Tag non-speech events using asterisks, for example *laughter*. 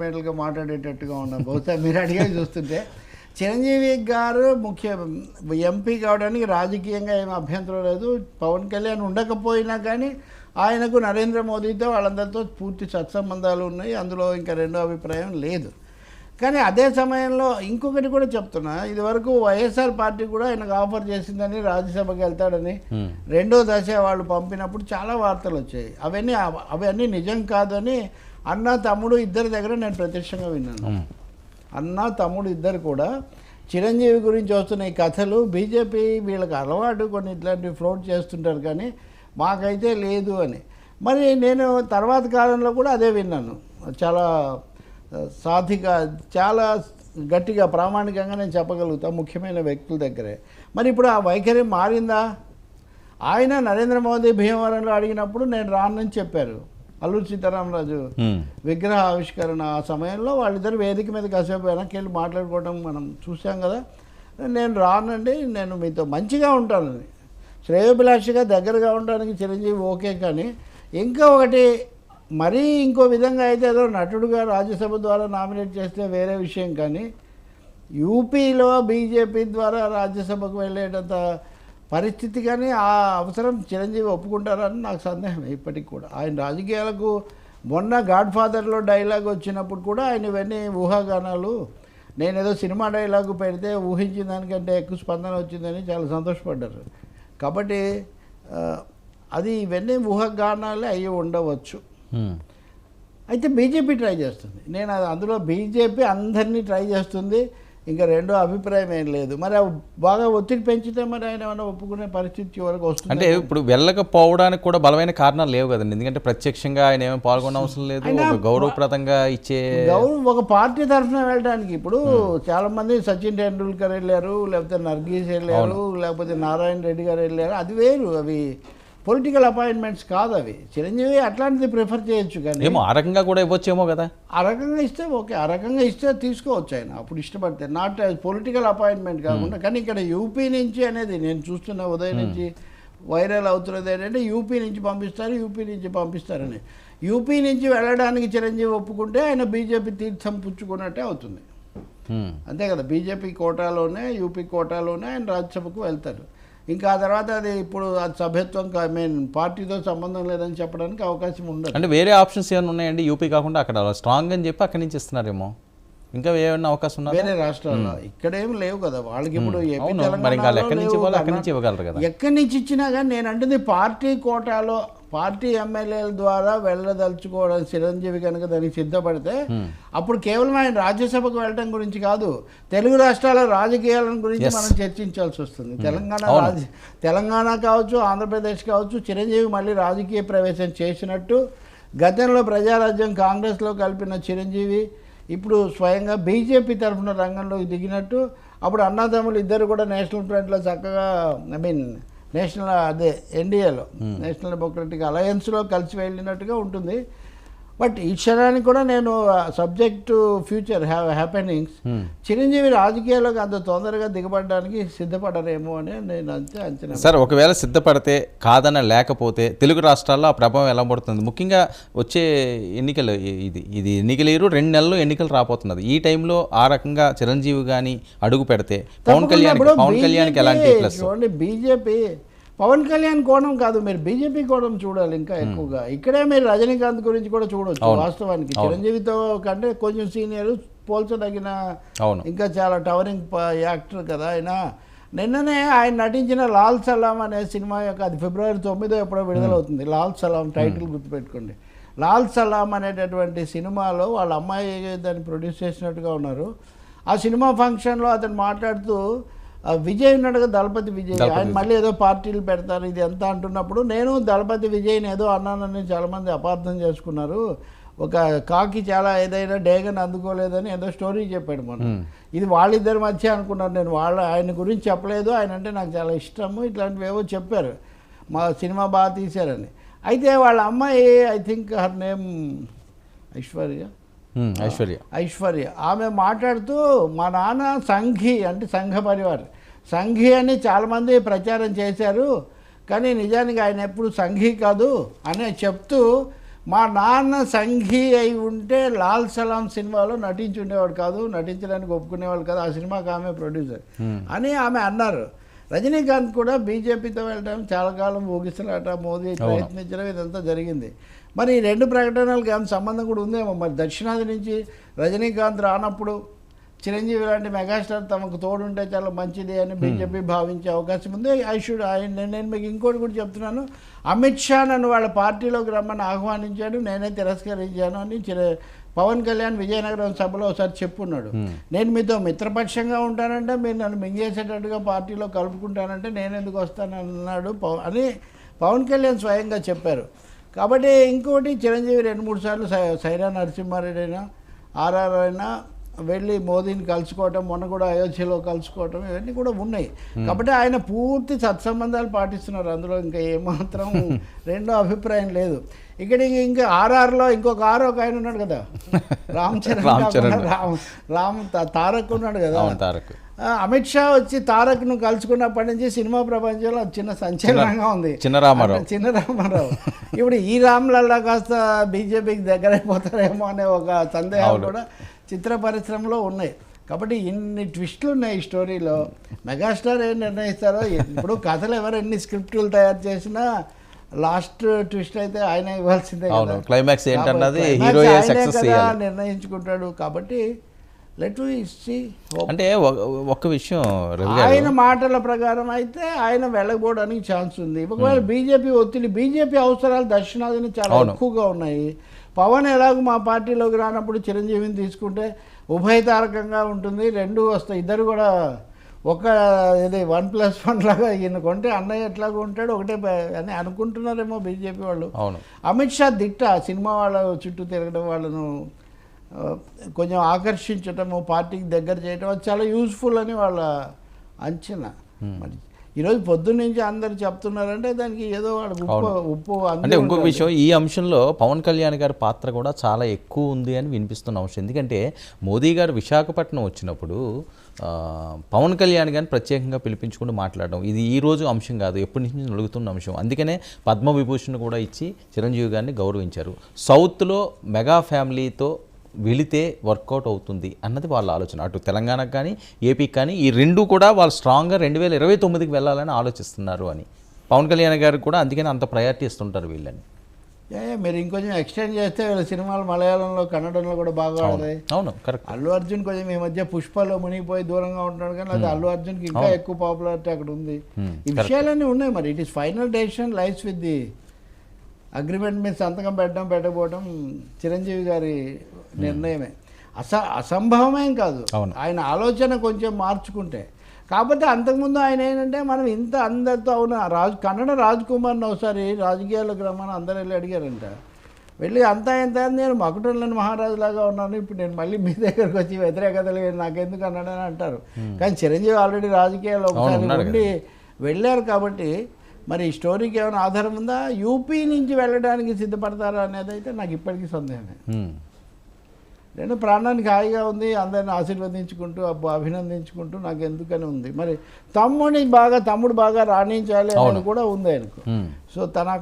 గా మాట్లాడేటట్టుగా ఉన్నారు బహుశా మీరు అడిగేది చూస్తుంటే. చిరంజీవి గారు ముఖ్య ఎంపీ కావడానికి రాజకీయంగా ఏం అభ్యంతరం లేదు. పవన్ కళ్యాణ్ ఉండకపోయినా కానీ ఆయనకు నరేంద్ర మోదీతో వాళ్ళందరితో పూర్తి సత్సంబంధాలు ఉన్నాయి. అందులో ఇంకా రెండో అభిప్రాయం లేదు. కానీ అదే సమయంలో ఇంకొకటి కూడా చెప్తున్నా. ఇదివరకు వైఎస్ఆర్ పార్టీ కూడా ఆయనకు ఆఫర్ చేసిందని రాజ్యసభకి వెళ్తాడని. రెండో దశ వాళ్ళు పంపినప్పుడు చాలా వార్తలు వచ్చాయి. అవన్నీ అవన్నీ నిజం కాదని అన్న తమ్ముడు ఇద్దరి దగ్గర నేను ప్రత్యక్షంగా విన్నాను. అన్న తమ్ముడు ఇద్దరు కూడా చిరంజీవి గురించి వస్తున్న ఈ కథలు. బీజేపీ వీళ్ళకి అలవాటు కొన్ని ఇట్లాంటివి ఫ్లోట్ చేస్తుంటారు కానీ మాకైతే లేదు అని. మరి నేను తర్వాత కాలంలో కూడా అదే విన్నాను. చాలా ఆ, సాధిక చాలా గట్టిగా ప్రామాణికంగా నేను చెప్పగలుగుతా ముఖ్యమైన వ్యక్తుల దగ్గరే. మరి ఇప్పుడు ఆ వైఖరి మారిందా? ఆయన నరేంద్ర మోదీ భీమవరంలో అడిగినప్పుడు నేను రానని చెప్పారు. అల్లూరు సీతారామరాజు. విగ్రహ ఆవిష్కరణ ఆ సమయంలో వాళ్ళిద్దరు వేదిక మీద కాసేపు వెనక్కి వెళ్ళి మాట్లాడుకోవడం మనం చూసాం కదా నేను రానండి నేను మీతో మంచిగా ఉంటానని శ్రేయోభిలాషిగా దగ్గరగా ఉండడానికి చిరంజీవి ఓకే కానీ ఇంకా ఒకటి మరీ ఇంకో విధంగా అయితే ఏదో నటుడుగా రాజ్యసభ ద్వారా నామినేట్ చేస్తే వేరే విషయం కానీ యూపీలో బీజేపీ ద్వారా రాజ్యసభకు వెళ్ళేటంత పరిస్థితి కానీ ఆ అవసరం చిరంజీవి ఒప్పుకుంటారని నాకు సందేహం ఇప్పటికి కూడా. ఆయన రాజకీయాలకు మొన్న గాడ్ ఫాదర్లో డైలాగ్ వచ్చినప్పుడు కూడా ఆయన ఇవన్నీ ఊహాగానాలు. నేను ఏదో సినిమా డైలాగు పెడితే ఊహించిన దానికంటే ఎక్కువ స్పందన వచ్చిందని చాలా సంతోషపడ్డారు. కాబట్టి అది ఇవన్నీ ఊహాగానాలే అయ్యి ఉండవచ్చు. అయితే బీజేపీ ట్రై చేస్తుంది. నేను అది అందులో బీజేపీ అందరినీ ట్రై చేస్తుంది. ఇంకా రెండో అభిప్రాయం ఏం లేదు. మరి బాగా ఒత్తిడి పెంచితే మరి ఆయన ఏమైనా ఒప్పుకునే పరిస్థితి చివరకు వస్తుంది? అంటే ఇప్పుడు వెళ్ళకపోవడానికి కూడా బలమైన కారణాలు లేవు కదండి. ఎందుకంటే ప్రత్యక్షంగా ఆయన ఏమీ పాల్గొన అవసరం లేదు గౌరవప్రదంగా ఇచ్చే గౌరవ్ ఒక పార్టీ తరఫున వెళ్ళడానికి ఇప్పుడు చాలా మంది సచిన్ టెండూల్కర్ వెళ్ళారు లేకపోతే నర్గీస్ వెళ్ళారు లేకపోతే నారాయణ రెడ్డి గారు వెళ్ళారు. అది వేరు. అవి పొలిటికల్ అపాయింట్మెంట్స్ కాదు అవి. చిరంజీవి అట్లాంటిది ప్రిఫర్ చేయొచ్చు కానీ ఏమో ఆ రకంగా కూడా ఇవ్వచ్చేమో కదా. ఆ రకంగా ఇస్తే ఓకే ఆ రకంగా ఇస్తే తీసుకోవచ్చు ఆయన. అప్పుడు ఇష్టపడితే. నాట్ పొలిటికల్ అపాయింట్మెంట్ కాకుండా కానీ ఇక్కడ యూపీ నుంచి అనేది నేను చూస్తున్న ఉదయం నుంచి వైరల్ అవుతున్నది ఏంటంటే యూపీ నుంచి పంపిస్తారు యూపీ నుంచి పంపిస్తారని. యూపీ నుంచి వెళ్ళడానికి చిరంజీవి ఒప్పుకుంటే ఆయన బీజేపీ తీర్థం పుచ్చుకున్నట్టే అవుతుంది. ఉమ్. అంతే కదా. బీజేపీ కోటాలోనే యూపీ కోటాలోనే ఆయన రాజ్యసభకు వెళ్తారు. ఇంకా ఆ తర్వాత అది ఇప్పుడు అది సభ్యత్వం ఐ మీన్ పార్టీతో సంబంధం లేదని చెప్పడానికి అవకాశం ఉండదు. అంటే వేరే ఆప్షన్స్ ఏమైనా ఉన్నాయండి? యూపీ కాకుండా అక్కడ స్ట్రాంగ్ అని చెప్పి అక్కడి నుంచి ఇస్తున్నారేమో. ఇంకా ఏమైనా అవకాశం ఉన్నదా? వేరే రాష్ట్రాల్లో ఇక్కడేం లేవు కదా. వాళ్ళకి ఇప్పుడు ఎక్కడి నుంచి లేవు, ఇవ్వాలి? అక్కడి కర్ణా- నుంచి ఇవ్వగలరు కదా. ఎక్కడి నుంచి ఇచ్చినా కానీ నేను అంటుంది పార్టీ కోటాలో పార్టీ ఎమ్మెల్యేల ద్వారా వెళ్ళదలుచుకోవడం చిరంజీవి కనుక దానికి సిద్ధపడితే అప్పుడు కేవలం ఆయన రాజ్యసభకు వెళ్ళడం గురించి కాదు తెలుగు రాష్ట్రాల రాజకీయాల గురించి మనం చర్చించాల్సి వస్తుంది. తెలంగాణ రాజ తెలంగాణ కావచ్చు ఆంధ్రప్రదేశ్ కావచ్చు చిరంజీవి మళ్ళీ రాజకీయ ప్రవేశం చేసినట్టు గతంలో ప్రజారాజ్యం కాంగ్రెస్లో కలిపిన చిరంజీవి ఇప్పుడు స్వయంగా బీజేపీ తరఫున రంగంలోకి దిగినట్టు అప్పుడు అన్నదమ్ములు ఇద్దరు కూడా నేషనల్ ఫ్రంట్లో చక్కగా ఐ మీన్ నేషనల్ అదే ఎన్డీఏలో నేషనల్ డెమోక్రటిక్ అలయన్స్లో కలిసి వెళ్ళినట్టుగా ఉంటుంది. బట్ ఈ క్షణానికి కూడా నేను subject future have happenings. Chiranjeevi రాజకీయాల్లోకి అంత తొందరగా దిగబడడానికి సిద్ధపడరేమో అని నేను అంతే అంచనా సార్ ఒకవేళ సిద్ధపడితే కాదన లేకపోతే తెలుగు రాష్ట్రాల్లో ఆ ప్రభావం ఎలా పడుతుంది? ముఖ్యంగా వచ్చే ఎన్నికలు ఇది ఇది ఎన్నికల ఇరు రెండు నెలలు ఎన్నికలు రాబోతున్నది. ఈ టైంలో ఆ రకంగా చిరంజీవి కానీ అడుగు పెడితే పవన్ కళ్యాణ్ పవన్ కళ్యాణ్కి ఎలాంటి చూడండి బీజేపీ పవన్ కళ్యాణ్ కోణం కాదు మీరు బీజేపీ కోణం చూడాలి ఇంకా ఎక్కువగా. ఇక్కడే మీరు రజనీకాంత్ గురించి కూడా చూడొచ్చు వాస్తవానికి. చిరంజీవితో కంటే కొంచెం సీనియర్ పోల్చదగిన ఇంకా చాలా టవరింగ్ యాక్టర్ కదా ఆయన. నిన్ననే ఆయన నటించిన లాల్ సలాం అనే సినిమా యొక్క అది ఫిబ్రవరి తొమ్మిదో ఎప్పుడో విడుదలవుతుంది. లాల్ సలాం టైటిల్ గుర్తుపెట్టుకోండి. లాల్ సలాం అనేటటువంటి సినిమాలో వాళ్ళ అమ్మాయి దాన్ని ప్రొడ్యూస్ చేసినట్టుగా ఉన్నారు. ఆ సినిమా ఫంక్షన్లో అతను మాట్లాడుతూ విజయ్ ఉన్నాడుగా దళపతి విజయ్. ఆయన మళ్ళీ ఏదో పార్టీలు పెడతారు ఇది ఎంత అంటున్నప్పుడు నేను దళపతి విజయ్ని ఏదో అన్నానని చాలామంది అపార్థం చేసుకున్నారు. ఒక కాకి చాలా ఏదైనా డేగన్ అందుకోలేదని ఏదో స్టోరీ చెప్పాడు మనం ఇది వాళ్ళిద్దరి మధ్య అనుకున్నారు నేను వాళ్ళ ఆయన గురించి చెప్పలేదు ఆయన అంటే నాకు చాలా ఇష్టము ఇట్లాంటివి ఏవో చెప్పారు. మా సినిమా బాగా తీశారని. అయితే వాళ్ళ అమ్మాయి I think her name Aishwarya? Aishwarya. Aishwarya. ఆమె మాట్లాడుతూ మా నాన్న సంఘి అంటే సంఘ పరివార్ సంఘి అని చాలామంది ప్రచారం చేశారు కానీ నిజానికి ఆయన ఎప్పుడు సంఘి కాదు అని చెప్తూ మా నాన్న సంఘీ అయి ఉంటే లాల్ సలాం సినిమాలో నటించి ఉండేవాడు కాదు నటించడానికి ఒప్పుకునేవాడు కాదు ఆ సినిమాకి ఆమె ప్రొడ్యూసర్. అని ఆమె అన్నారు. రజనీకాంత్ కూడా బీజేపీతో వెళ్ళడం చాలా కాలం ఊగిసలాట మోదీ ప్రయత్నించడం ఇదంతా జరిగింది. మరి ఈ రెండు ప్రకటనలకు ఏమైనా సంబంధం కూడా ఉందేమో? మరి దక్షిణాది నుంచి రజనీకాంత్ రానప్పుడు చిరంజీవి లాంటి మెగాస్టార్ తమకు తోడుంటే చాలా మంచిది అని బీజేపీ భావించే అవకాశం ఉంది. ఐ షుడ్ నేను నేను మీకు ఇంకోటి కూడా చెప్తున్నాను. అమిత్ షా నన్ను వాళ్ళ పార్టీలోకి రమ్మని ఆహ్వానించాడు నేనే తిరస్కరించాను అని చిర పవన్ కళ్యాణ్ విజయనగరం సభలో ఒకసారి చెప్పున్నాడు. నేను మీతో మిత్రపక్షంగా ఉంటానంటే మీరు నన్ను మింగేసేటట్టుగా పార్టీలో కలుపుకుంటానంటే నేను ఎందుకు వస్తానన్నాడు పవ- అని పవన్ కళ్యాణ్ స్వయంగా చెప్పారు. కాబట్టి ఇంకోటి చిరంజీవి రెండు మూడు సార్లు సై- సైరా నరసింహారెడ్డి అయినా ఆర్ఆర్ అయినా వెళ్ళి మోదీని కలుసుకోవటం మొన్న కూడా అయోధ్యలో కలుసుకోవటం ఇవన్నీ కూడా ఉన్నాయి. కాబట్టి ఆయన పూర్తి సత్సంబంధాలు పాటిస్తున్నారు. అందులో ఇంకా ఏమాత్రం *laughs* రెండో అభిప్రాయం లేదు. ఇక్కడ ఇంక- ఆర్ఆర్లో ఇంకొక ఆర్ ఒక ఆయన ఉన్నాడు కదా. రామ్ చరణ్ రామ్ రామ్ రామ్ తారక్ ఉన్నాడు కదా. తారక్. అమిత్ షా వచ్చి తారక్ను కలుసుకున్నప్పటి నుంచి సినిమా ప్రపంచంలో అది చిన్న సంచలనంగా ఉంది. చిన్న రామారావు. చిన్న రామారావు. ఇప్పుడు ఈ రామ్లల్లా కాస్త బీజేపీకి దగ్గరైపోతారేమో అనే ఒక అవును. కూడా చిత్ర పరిశ్రమలో ఉన్నాయి. కాబట్టి ఇన్ని ట్విస్టులు ఉన్నాయి ఈ స్టోరీలో. మెగాస్టార్ ఏం నిర్ణయిస్తారో? ఇప్పుడు కథలు ఎవరు ఎన్ని స్క్రిప్టులు తయారు చేసినా లాస్ట్ ట్విస్ట్ అయితే ఆయన ఇవ్వాల్సిందే క్లైమాక్స్ ఏంటన్నది సక్సెస్ నిర్ణయించుకుంటాడు. కాబట్టి లెట్ సి అంటే ఒక్క విషయం ఆయన మాటల ప్రకారం అయితే ఆయన వెళ్ళకపోవడానికి ఛాన్స్ ఉంది. ఒకవేళ బీజేపీ ఒత్తిడి బీజేపీ అవసరాలు దక్షిణాదిని చాలా. ఎక్కువగా ఉన్నాయి. పవన్ ఎలాగో మా పార్టీలోకి రానప్పుడు చిరంజీవిని తీసుకుంటే ఉభయతారకంగా ఉంటుంది. రెండు వస్తాయి ఇద్దరు కూడా ఒక ఇది వన్ ప్లస్ వన్ లాగా ఈయన కొంటే అన్నయ్య ఎట్లాగా ఉంటాడు ఒకటే అని అనుకుంటున్నారేమో బీజేపీ వాళ్ళు. అవును. అమిత్ షా దిట్ట సినిమా వాళ్ళ చుట్టూ తిరగడం వాళ్ళను కొంచెం ఆకర్షించటము పార్టీకి దగ్గర చేయటం చాలా యూస్ఫుల్ అని వాళ్ళ అంచనా. మరి ఈరోజు పొద్దున్న నుంచి అందరు చెప్తున్నారంటే దానికి ఏదో వాళ్ళకి ఉప్పు ఉప్పు అంటే ఇంకొక. విషయం ఈ అంశంలో పవన్ కళ్యాణ్ గారి పాత్ర కూడా చాలా ఎక్కువ ఉంది అని వినిపిస్తున్న అంశం. ఎందుకంటే మోదీ గారు విశాఖపట్నం వచ్చినప్పుడు పవన్ కళ్యాణ్ గారిని ప్రత్యేకంగా పిలిపించుకుని మాట్లాడడం ఇది ఈ రోజు అంశం కాదు ఎప్పటి నుంచి నలుగుతున్న అంశం. అందుకనే పద్మవిభూషణ్ కూడా ఇచ్చి చిరంజీవి గారిని గౌరవించారు. సౌత్లో మెగా ఫ్యామిలీతో వెళితే వర్కౌట్ అవుతుంది అన్నది వాళ్ళ ఆలోచన. అటు తెలంగాణకు కానీ ఏపీకి కానీ ఈ రెండు కూడా వాళ్ళు స్ట్రాంగ్గా రెండు వేల ఇరవై తొమ్మిదికి వెళ్ళాలని ఆలోచిస్తున్నారు అని. పవన్ కళ్యాణ్ గారికి కూడా అందుకని అంత ప్రయారిటీ ఇస్తుంటారు వీళ్ళని. మీరు ఇంకొంచెం ఎక్స్టెండ్ చేస్తే వీళ్ళ సినిమాలు మలయాళంలో కన్నడంలో కూడా బాగా ఆడతాయి. అవును కరెక్ట్ అల్లు అర్జున్ కొంచెం ఈ మధ్య పుష్పలో మునిగిపోయి దూరంగా ఉంటున్నాడు కానీ అది అల్లు అర్జున్కి ఇంకా ఎక్కువ పాపులారిటీ అక్కడ ఉంది. ఈ విషయాలన్నీ ఉన్నాయి మరి. It is final decision life with the agreement మీద సంతకం పెట్టడం పెట్టకపోవడం చిరంజీవి గారి నిర్ణయమే. అస అసంభవమేం కాదు. ఆయన ఆలోచన కొంచెం మార్చుకుంటే. కాకపోతే అంతకుముందు ఆయన ఏంటంటే మనం ఇంత అందరితో అవును రాజు కన్నడ రాజ్ కుమార్ని ఒకసారి రాజకీయాల్లోకి రమ్మని అందరు వెళ్ళి అడిగారంట. వెళ్ళి అంతా ఎంత నేను మకుటంలోని మహారాజులాగా ఉన్నాను ఇప్పుడు నేను మళ్ళీ మీ దగ్గరకు వచ్చి వ్యతిరేకతలు నాకెందుకు అన్నాడని అంటారు. కానీ చిరంజీవి ఆల్రెడీ రాజకీయాల్లో ఒకసారి ఉండి వెళ్ళారు కాబట్టి మరి ఈ స్టోరీకి ఏమైనా ఆధారం ఉందా? యూపీ నుంచి వెళ్ళడానికి సిద్ధపడతారా అనేది అయితే నాకు ఇప్పటికీ సందేహమే. నేను ప్రాణానికి హాయిగా ఉంది అందరిని ఆశీర్వదించుకుంటూ అబ్బో అభినందించుకుంటూ నాకు ఎందుకని ఉంది. మరి తమ్ముడిని బాగా తమ్ముడు బాగా రాణించాలి అనేది కూడా ఉంది ఆయనకు. సో తన